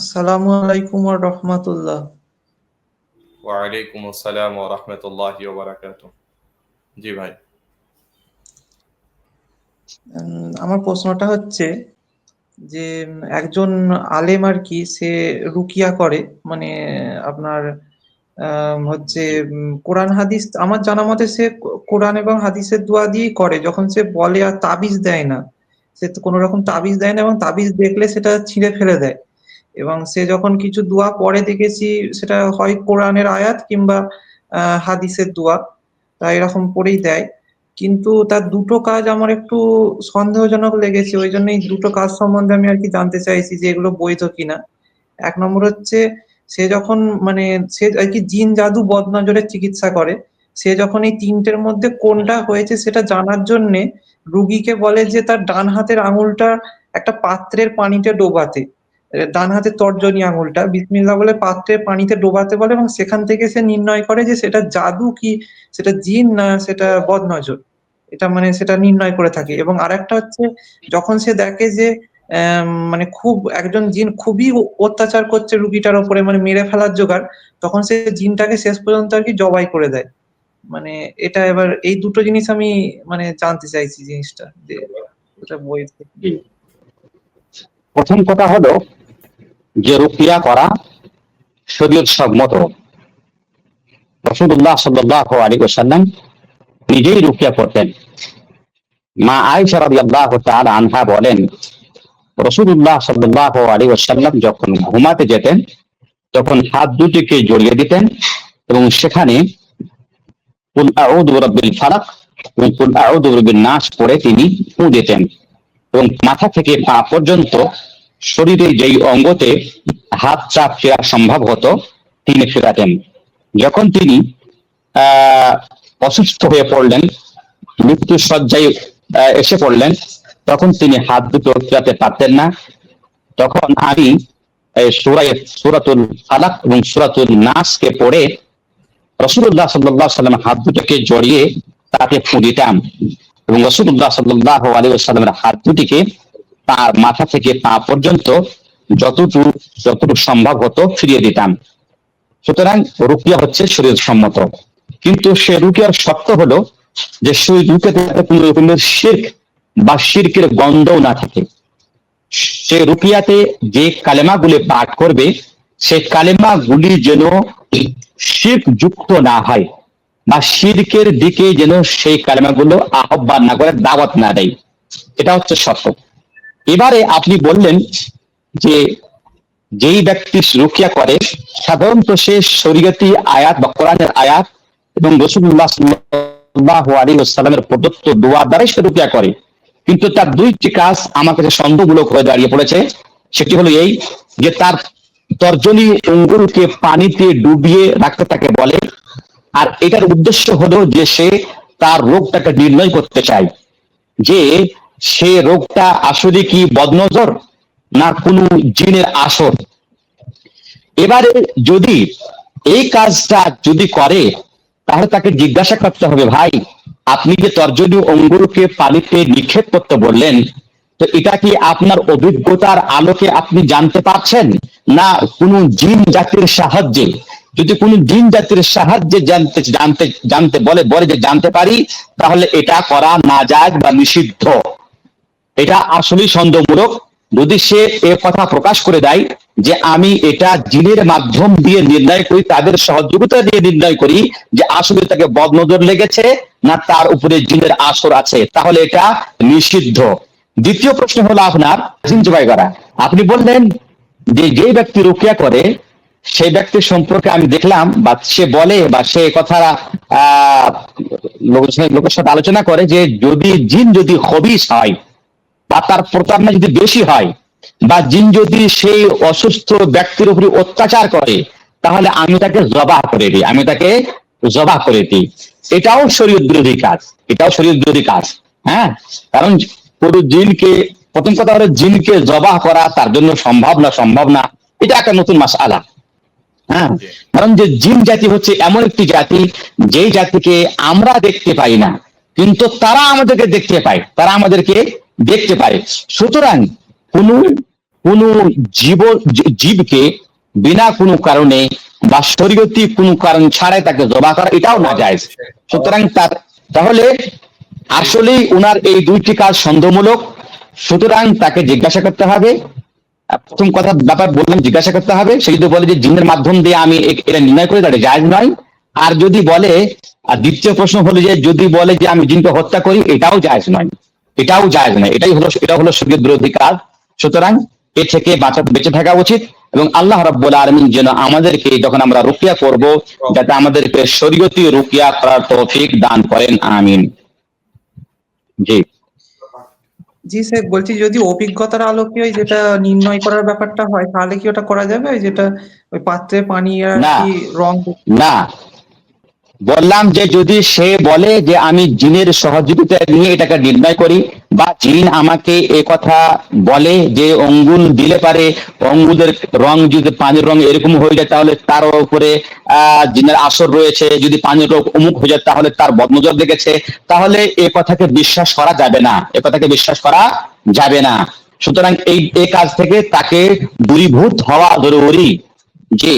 আসসালামু আলাইকুম ওয়া রাহমাতুল্লাহ। ওয়ালাইকুম আসসালাম ওয়া রাহমাতুল্লাহি ওয়া বারাকাতুহু জি ভাই। আমার প্রশ্নটা হচ্ছে যে একজন আলেম আর কি সে রুকিয়া করে মানে আপনার হচ্ছে কোরআন হাদিস আমার জানা মতে সে কোরআন এবং হাদিসের দোয়া দিয়েই করে যখন সে বলে আর তাবিজ দেয় না সে তো কোনো রকম তাবিজ দেয় না এবং তাবিজ দেখলে সেটা ছিঁড়ে ফেলে দেয়। এবং সে যখন কিছু দোয়া পরে দেখেছি, সেটা হয় কোরআনের আয়াত কিংবা হাদিসের দোয়া তা এরকম পড়েই দেয়। কিন্তু তার দুটো কাজ আমার একটু সন্দেহজনক লেগেছে, ওই জন্য দুটো কাজ সম্বন্ধে আমি আর কি জানতে চাইছি যে এগুলো বৈধ কিনা। এক নম্বর হচ্ছে, সে যখন মানে সে আর কি জিন জাদু বদনজরের চিকিৎসা করে, সে যখন এই তিনটের মধ্যে কোনটা হয়েছে সেটা জানার জন্যে রুগীকে বলে যে তার ডান হাতের আঙুলটা একটা পাত্রের পানিতে ডোবাতে। ডান হাতের তর্জনী আঙুলটা, বিসমিল্লাহ বলে পাত্রের পানিতে ডোবাতে বলে এবং সেখান থেকে সে নির্ণয় করে যে সেটা জাদু কি, সেটা জিন না সেটা বদনজর। এটা মানে সেটা নির্ণয় করে থাকে। এবং আরেকটা হচ্ছে, যখন সে দেখে যে মানে খুব, একজন জিন খুবই অত্যাচার করছে রুগীটার উপরে মানে মেরে ফেলার জোগাড়, তখন সে জিনটাকে শেষ পর্যন্ত আর কি জবাই করে দেয়। মানে এটা এবার, এই দুটো জিনিস আমি মানে জানতে চাইছি জিনিসটা বই প্রথম কথা হলো যে রুকিয়া করা শরীয়ত সম্মত রসুল্লাহ সাল্লাহ আলী ওসাল্লাম নিজেই রুকিয়া করতেন মা আয়েশা রাদিয়াল্লাহু তাআলা আনহা বলেন রসুল্লাহ সাল্লাহ আলী ওসাল্লাম যখন ঘুমাতে যেতেন, তখন হাত দুটিকে জড়িয়ে দিতেন এবং সেখানে ফালাক এবং কুল বিরাব্বিন নাস পড়ে তিনি ফু দিতেন এবং মাথা থেকে পা পর্যন্ত শরীরে যেই অঙ্গতে হাত চাপ ফেরা সম্ভব হতো তিনি ফেরাতেন। যখন তিনি অসুস্থ হয়ে পড়লেন মৃত্যু আহ, এসে পড়লেন তখন তিনি হাত দুটো ফেরাতে পারতেন না। তখন আমি সুরাই সুরাতুল ফালাক এবং সুরাতুল নাসকে পড়ে রসুল্লাহ সাল্লাহ সাল্লাম হাত দুটোকে জড়িয়ে তাকে ফু দিতাম এবং রসুল্লাহ সাল্লাহ আলী সাল্লামের হাত দুটিকে তার মাথা থেকে পা পর্যন্ত যতটুকু যতটুকু সম্ভব হতো ফিরিয়ে দিতাম। সুতরাং রুকিয়া হচ্ছে শরীর সম্মত কিন্তু সে রুকিয়ার শর্ত হলো যে সেই রুকিয়াতে যাতে কোনো রকমের শির্ক বা শির্কের গন্ধও না থাকে। সে রুকিয়াতে যে কালেমাগুলি পাঠ করবে, সে কালেমাগুলি যেন শির্ক যুক্ত না হয় বা শির্কের দিকে যেন সেই কালেমাগুলো আহ্বান না করে, দাওয়াত না দেয়। এটা হচ্ছে শর্ত। এবারে আপনি বললেন যে যেই ব্যক্তি রুকিয়া করে, সাধারণত সে শরীয়তি আয়াত বা কোরআনের আয়াত এবং রসুল্লাহ সাল্লাল্লাহু প্রদত্ত দোয়া দ্বারাই সে রুকিয়া করে। কিন্তু তার দুইটি কাজ আমার কাছে সন্দেহমূলক হয়ে দাঁড়িয়ে পড়েছে। সেটি হলো এই যে তার তর্জনী অঙ্গুরকে পানিতে ডুবিয়ে রাখতে তাকে বলে। আর এটার উদ্দেশ্য হলো যে সে তার রোগটাকে নির্ণয় করতে চায়। যে সে রোগটা আসলে কি বদনজর না কোনো জিনের আসর? এবারে যদি এই কাজটা যদি করে, তাহলে তাকে জিজ্ঞাসা করতে হবে, ভাই, আপনি যে তর্জনী অঙ্গুরকে পানিতে নিক্ষেপ করতে বললেন, তো এটা কি আপনার অভিজ্ঞতার আলোকে আপনি জানতে পারছেন? না কোনো জিন জাতির সাহায্যে? যদি কোনো জিন জাতির সাহায্যে জানতে জানতে জানতে বলে বলে যে জানতে পারি, তাহলে এটা করা না যায় বা নিষিদ্ধ। এটা আসলেই সন্দেহমূলক। যদি সে এ কথা প্রকাশ করে দেয় যে আমি এটা জিনের মাধ্যম দিয়ে নির্ণয় করি, তাদের সহযোগিতা দিয়ে নির্ণয় করি যে আসলে তাকে বদনজর লেগেছে না তার উপরে জিনের আসর আছে, তাহলে এটা নিষিদ্ধ। দ্বিতীয় প্রশ্ন হলো আপনার, জিন জবাই করা আপনি বললেন যে যে ব্যক্তি রুকিয়া করে সেই ব্যক্তির সম্পর্কে আমি দেখলাম বা সে বলে বা সে কথা লোকের সাথে আলোচনা করে যে যদি জিন যদি হবিস হয় বা তার প্রতারণা যদি বেশি হয় বা জিন যদি সেই অসুস্থ ব্যক্তির উপরে অত্যাচার করে, তাহলে আমি তাকে জবাহ করে দিই, আমি তাকে জবাহ করে দিই। এটাও শরীর বিরোধী কাজ, এটাও শরীর বিরোধী কাজ হ্যাঁ? কারণ কোনো জিনকে, প্রথম কথা হলো জিনকে জবাহ করা তার জন্য সম্ভব না সম্ভব না, এটা একটা নতুন মাস আলা হ্যাঁ? কারণ যে জিন জাতি হচ্ছে এমন একটি জাতি, যেই জাতিকে আমরা দেখতে পাই না, কিন্তু তারা আমাদেরকে দেখতে পায়, তারা আমাদেরকে দেখতে পায় সুতরাং কোন কোন জীব, জীবকে বিনা কোনো কারণে বা শরীয়তি কোনো কারণ ছাড়াই তাকে জবা করা, এটাও না যায়। সুতরাং তার, তাহলে আসলেই উনার এই দুইটি কাজ সন্দেহমূলক। সুতরাং তাকে জিজ্ঞাসা করতে হবে। প্রথম কথা ব্যাপার বললাম, জিজ্ঞাসা করতে হবে। সে যদি বলে যে জিনের মাধ্যম দিয়ে আমি এটা নির্ণয় করি, তাহলে জায়জ নয়। আর যদি বলে, আর দ্বিতীয় প্রশ্ন হলো যে যদি বলে যে আমি জিনকে হত্যা করি, এটাও জায়জ নয়। এটাও যায় না। এটাই হলো এটা হলো শরীয়ত বিরোধী কাজ। সুতরাং এ থেকে বাঁচা বেঁচে থাকা উচিত এবং আল্লাহ রাব্বুল আলামিন যেন আমাদেরকে যখন আমরা রুকিয়া করব যাতে আমাদেরকে শরীয়তি রুকিয়া করার তৌফিক দান করেন। আমিন। জি। জি স্যার বলছি যদি অভিজ্ঞতার আলোকে ওই যেটা নির্ণয় করার ব্যাপারটা হয় তাহলে কি ওটা করা যাবে? ওই যেটা ওই পাত্রে পানি আর কি রং না। বললাম যে যদি সে বলে যে আমি জিনের সহযোগিতা নিয়ে এটাকে নির্ণয় করি, বা জিন আমাকে এ কথা বলে যে অঙ্গুল দিলে পারে, অঙ্গুলের রং যদি পানির রং এরকম হয়ে যায়, তাহলে তার উপরে জিনের আসর রয়েছে। যদি পানির রং অমুক হয়ে যায়, তাহলে তার বদনজর দেখেছে। তাহলে এ কথাকে বিশ্বাস করা যাবে না। এ কথাকে বিশ্বাস করা যাবে না। সুতরাং এই কাজ থেকে তাকে দূরীভূত হওয়া জরুরি জি